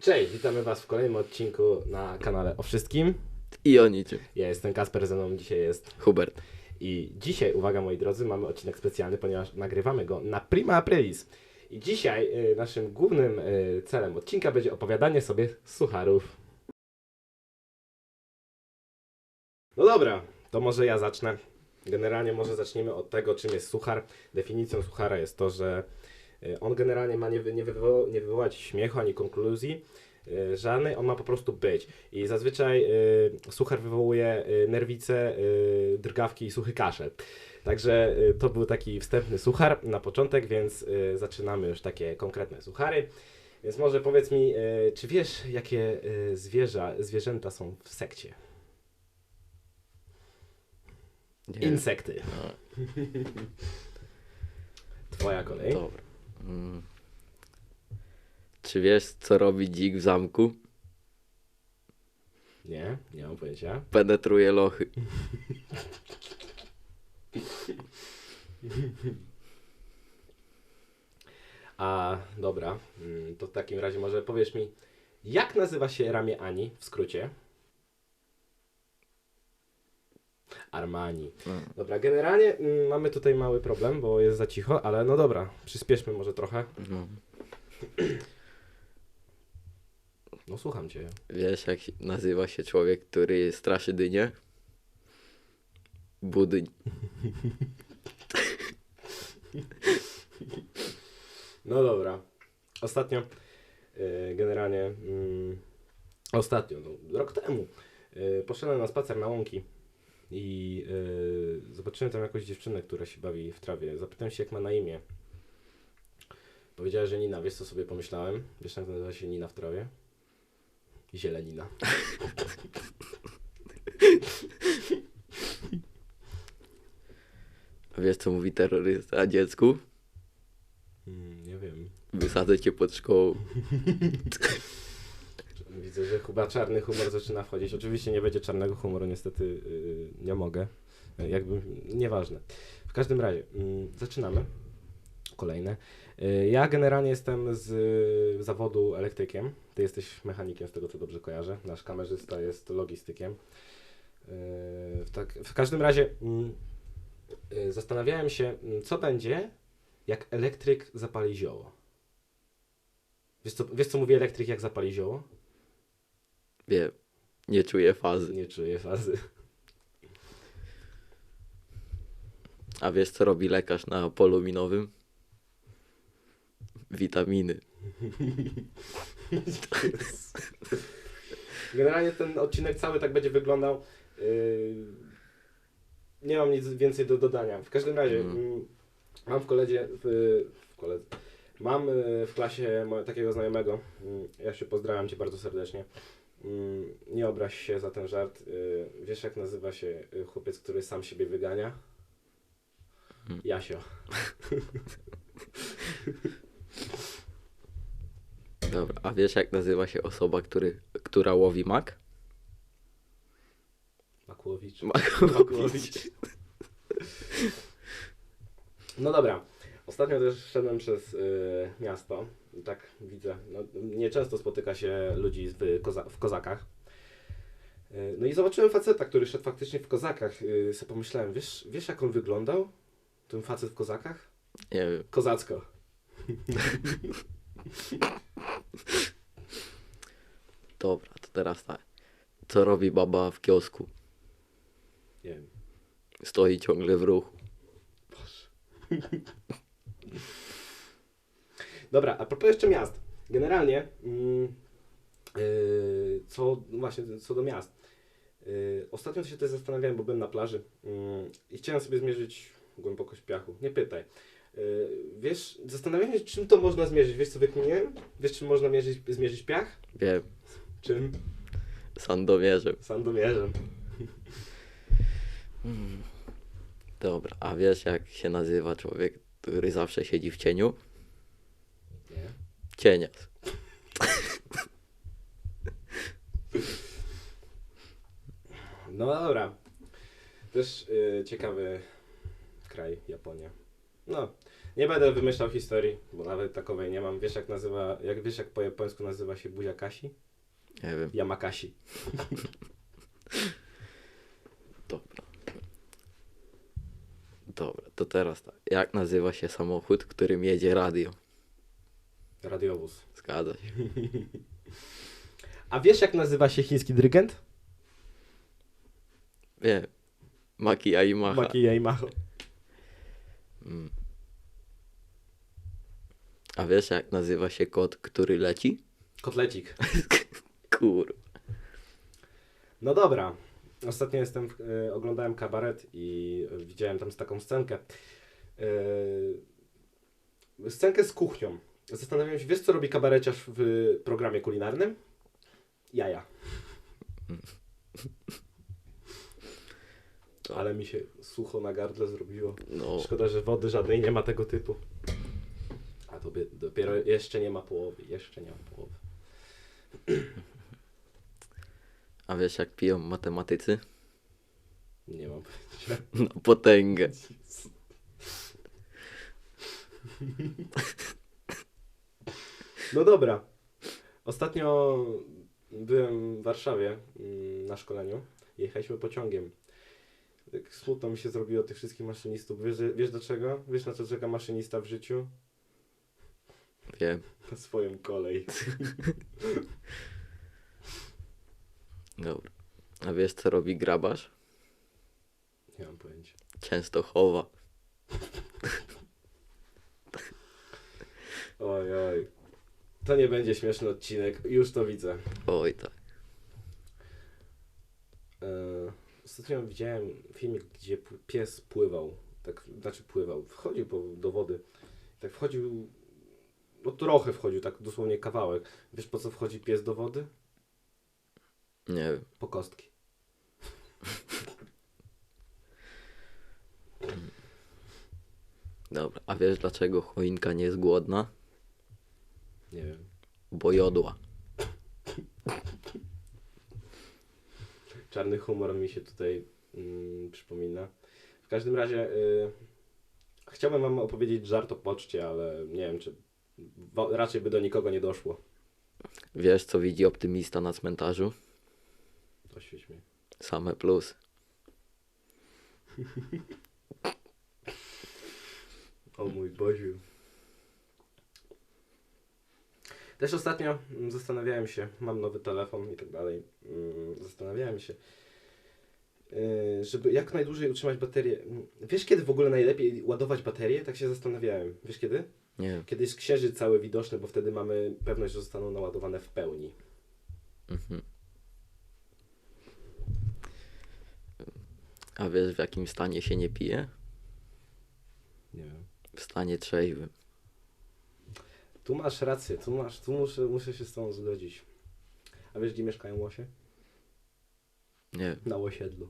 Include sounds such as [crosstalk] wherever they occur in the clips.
Cześć, witamy Was w kolejnym odcinku na kanale o wszystkim. I o niczym. Ja jestem Kasper, ze mną dzisiaj jest Hubert. i dzisiaj, uwaga moi drodzy, mamy odcinek specjalny, ponieważ nagrywamy go na Prima Aprilis. I dzisiaj y, naszym głównym y, celem odcinka będzie opowiadanie sobie sucharów. No dobra, to może ja zacznę. Generalnie może zaczniemy od tego, czym jest suchar. Definicją suchara jest to, że on generalnie ma nie, wy, nie, nie wywołać śmiechu ani konkluzji y, żadnej, on ma po prostu być. I zazwyczaj y, suchar wywołuje y, nerwice, y, drgawki i suchy kaszel. Także y, to był taki wstępny suchar na początek, więc y, zaczynamy już takie konkretne suchary. Więc może powiedz mi, y, czy wiesz, jakie y, zwierza, zwierzęta są w sekcie? Nie. Insekty. A, [laughs] Twoja kolej. dobra. Mm. Czy wiesz, co robi dzik w zamku? Nie, nie mam pojęcia. Penetruje lochy. A dobra, mm, to w takim razie może powiesz mi, jak nazywa się ramię Ani w skrócie? Armani. No. Dobra, generalnie mm, mamy tutaj mały problem, bo jest za cicho, ale no dobra, przyspieszmy może trochę. No. No słucham cię. Wiesz, jak nazywa się człowiek, który straszy dynię? Budyń. [laughs] No dobra. Ostatnio, y, generalnie, mm, ostatnio, no, rok temu, y, poszedłem na spacer na łąki i y, zobaczyłem tam jakąś dziewczynę, która się bawi w trawie. Zapytałem się, jak ma na imię. Powiedziała, że Nina. Wiesz, co sobie pomyślałem? Wiesz, jak nazywa się Nina w trawie? Zielenina. Wiesz, co mówi terrorysta dziecku? Mm, nie wiem. Wysadzę cię pod szkołą. [laughs] Widzę, że chyba czarny humor zaczyna wchodzić. Oczywiście nie będzie czarnego humoru, niestety yy, nie mogę. Yy, Jakby, nieważne. W każdym razie, yy, zaczynamy. Kolejne. Yy, ja generalnie jestem z yy, zawodu elektrykiem. Ty jesteś mechanikiem, z tego co dobrze kojarzę. Nasz kamerzysta jest logistykiem. Yy, w, tak, w każdym razie, yy, zastanawiałem się, yy, co będzie, jak elektryk zapali zioło. Wiesz co, wiesz, co mówi elektryk, jak zapali zioło? Wiem, nie czuję fazy. Nie czuję fazy. A wiesz, co robi lekarz na polu minowym? Witaminy. [laughs] Generalnie ten odcinek cały tak będzie wyglądał. Yy, nie mam nic więcej do dodania. W każdym razie, Mhm. mm, mam w koledzie, w, w koledze, mam y, w klasie takiego znajomego. Mm, Ja się pozdrawiam Cię bardzo serdecznie. Mm, Nie obraź się za ten żart. Y, Wiesz, jak nazywa się y, chłopiec, który sam siebie wygania? Mhm. Jasio. Dobra, a wiesz, jak nazywa się osoba, który, która łowi mak? Makłowicz. Makłowicz. No dobra. Ostatnio też szedłem przez y, miasto tak widzę, no, nieczęsto spotyka się ludzi w, koza w kozakach. Y, no i zobaczyłem faceta, który szedł faktycznie w kozakach. Y, sobie pomyślałem, wiesz, wiesz jak on wyglądał? Ten facet w kozakach? Nie wiem. Kozacko. [laughs] Dobra, to teraz tak. Co robi baba w kiosku? Nie wiem. Stoi ciągle w ruchu. [laughs] Dobra, a propos jeszcze miast. Generalnie, mm, yy, co właśnie co do miast. Yy, ostatnio się też zastanawiałem, bo byłem na plaży mm, i chciałem sobie zmierzyć głębokość piachu. Nie pytaj. Yy, wiesz, zastanawiam się, czym to można zmierzyć. Wiesz, co wykminiłem? Wiesz, czym można mierzyć, zmierzyć piach? Wiem, Czym? sandomierzem. Sandomierzem. Dobra, a wiesz, jak się nazywa człowiek, który zawsze siedzi w cieniu? Nie. Cienias. No dobra. Też yy, ciekawy kraj, Japonia. No, Nie będę wymyślał historii, bo nawet takowej nie mam. Wiesz jak nazywa, jak wiesz jak po japońsku nazywa się buzia Kasi? Nie wiem. Yamakasi. [laughs] Dobra. Dobra, to teraz tak. Jak nazywa się samochód, którym jedzie radio? Radiowóz. Zgadza się. A wiesz jak nazywa się chiński dyrygent? Wiem. Maki Yamaha. Maki Yamaha. Mm. A wiesz jak nazywa się kot, który leci? Kotlecik. [laughs] Kur. No dobra. Ostatnio jestem, e, oglądałem kabaret i widziałem tam taką scenkę. E, scenkę z kuchnią. Zastanawiam się, wiesz co robi kabareciarz w programie kulinarnym? Jaja. Ale mi się sucho na gardle zrobiło. No, Szkoda, że wody żadnej nie ma tego typu. A to by, dopiero jeszcze nie ma połowy. Jeszcze nie ma połowy. a wiesz jak piją matematycy? Nie mam pojęcia. [laughs] Na potęgę. [laughs] No dobra. Ostatnio byłem w Warszawie mm, na szkoleniu. Jechaliśmy pociągiem. Tak smutno mi się zrobiło tych wszystkich maszynistów. Wiesz, wiesz do czego? Wiesz na co czeka maszynista w życiu? Wiem. Na swoją kolej. [laughs] Dobra. A wiesz co robi grabarz? Nie mam pojęcia. Często chowa. Oj, oj. To nie będzie śmieszny odcinek. Już to widzę. Oj tak. E, Ostatnio widziałem filmik, gdzie pies pływał. Tak, znaczy pływał. Wchodził po, do wody. Tak wchodził. No trochę wchodził, tak dosłownie kawałek. Wiesz po co wchodzi pies do wody? Nie wiem. Po kostki. Dobra. A wiesz dlaczego choinka nie jest głodna? Nie wiem. Bo jodła. Czarny humor mi się tutaj mm, przypomina. W każdym razie y, chciałbym wam opowiedzieć żart o poczcie, ale nie wiem, czy raczej by do nikogo nie doszło. Wiesz co widzi optymista na cmentarzu? Oświeć mnie. Same plus. [laughs] O mój Boziu. Też ostatnio mm, zastanawiałem się, mam nowy telefon i tak dalej. mm, Zastanawiałem się, yy, żeby jak najdłużej utrzymać baterię. Mm, Wiesz, kiedy w ogóle najlepiej ładować baterię? Tak się zastanawiałem. Wiesz kiedy? Nie. Kiedy jest księżyc cały widoczny, bo wtedy mamy pewność, że zostaną naładowane w pełni. Mhm. A wiesz w jakim stanie się nie pije? Nie wiem. W stanie trzeźwym. Tu masz rację, tu masz, tu muszę, muszę się z tą zgodzić. A wiesz, gdzie mieszkają łosie? Nie. Na osiedlu.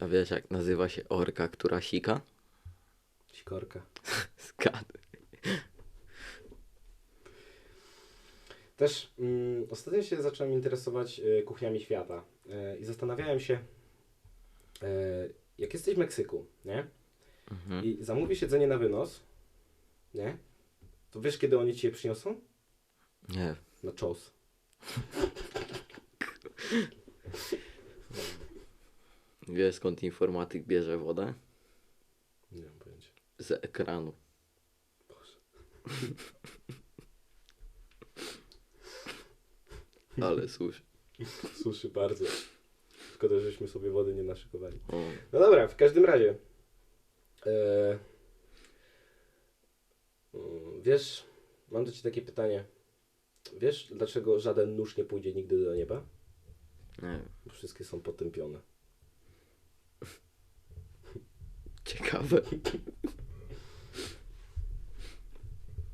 A wiesz jak nazywa się orka, która sika? Sikorka. [laughs] Zgaduj. Też mm, ostatnio się zacząłem interesować y, kuchniami świata y, i zastanawiałem się, y, jak jesteś w Meksyku, nie? Mhm. I zamówisz jedzenie na wynos, nie? To wiesz, kiedy oni ci je przyniosą? Nie. Na czos. Wiesz skąd informatyk bierze wodę? Nie mam pojęcia. Z ekranu. Ale słusznie. Suszy bardzo. Szkoda, żeśmy sobie wody nie naszykowali. O, No dobra, w każdym razie. E, mm, wiesz, mam do Ciebie takie pytanie. Wiesz, dlaczego żaden nóż nie pójdzie nigdy do nieba? nie. Bo wszystkie są potępione. Ciekawe.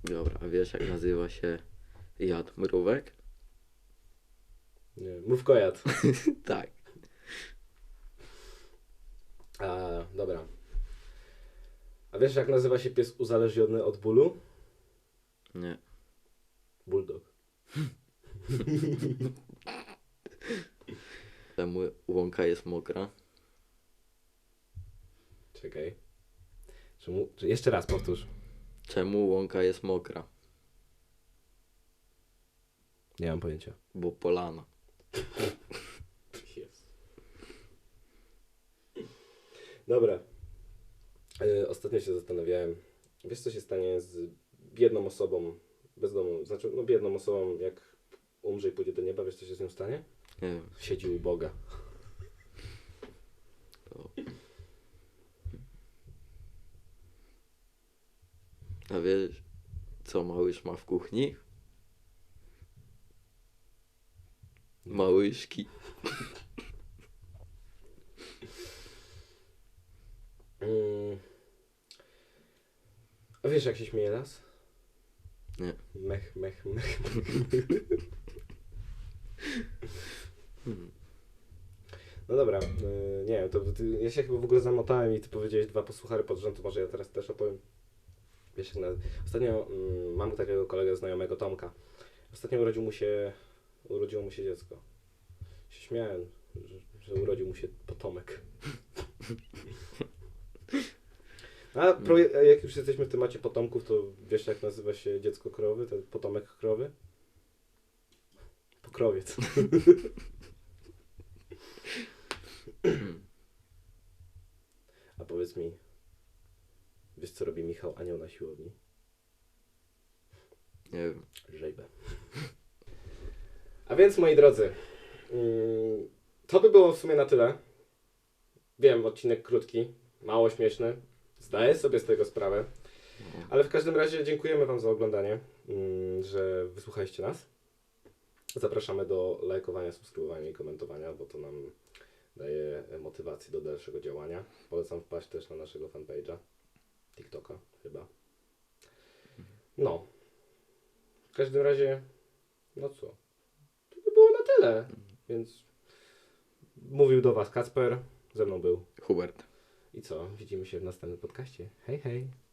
Dobra, a wiesz jak nazywa się jad mrówek? Nie, mów kojat. [laughs] Tak. A, dobra. A wiesz, jak nazywa się pies uzależniony od bólu? Nie. Bulldog. [laughs] Czemu łąka jest mokra? Czekaj. Czemu, jeszcze raz powtórz. Czemu łąka jest mokra? Nie mam pojęcia. Bo polana. [laughs] Dobra. E, ostatnio się zastanawiałem. Wiesz, co się stanie z biedną osobą bezdomną? Znaczy, no biedną osobą, jak umrze i pójdzie do nieba, wiesz, co się z nią stanie? Nie wiem. Siedzi u Boga. To... A wiesz, co małyż ma w kuchni? Małyszki. [laughs] Mm. A wiesz, jak się śmieje las? Nie. Mech, mech, mech. [laughs] No dobra, y, nie wiem, to ty, ja się chyba w ogóle zamotałem i ty powiedziałeś dwa posłuchary pod rząd, to może ja teraz też opowiem. Wiesz, jak na, ostatnio mm, mam takiego kolegę znajomego Tomka. Ostatnio urodził mu się, urodziło mu się dziecko. Się śmiałem, że, że urodził mu się potomek. [laughs] A a jak już jesteśmy w temacie potomków, to wiesz jak nazywa się dziecko krowy, ten potomek krowy? Pokrowiec. [laughs] A powiedz mi, wiesz co robi Michał Anioł na siłowni? Nie wiem. Żejbę. A więc moi drodzy, mm, to by było w sumie na tyle. Wiem, odcinek krótki, mało śmieszny. Zdaję sobie z tego sprawę. Ale w każdym razie dziękujemy Wam za oglądanie, mm, że wysłuchaliście nas. Zapraszamy do lajkowania, subskrybowania i komentowania, bo to nam daje motywację do dalszego działania. Polecam wpaść też na naszego fanpage'a, TikToka chyba. No. W każdym razie, no co? To by było na tyle. Więc mówił do Was Kacper, ze mną był. Hubert. I co? Widzimy się w następnym podcaście. Hej, hej.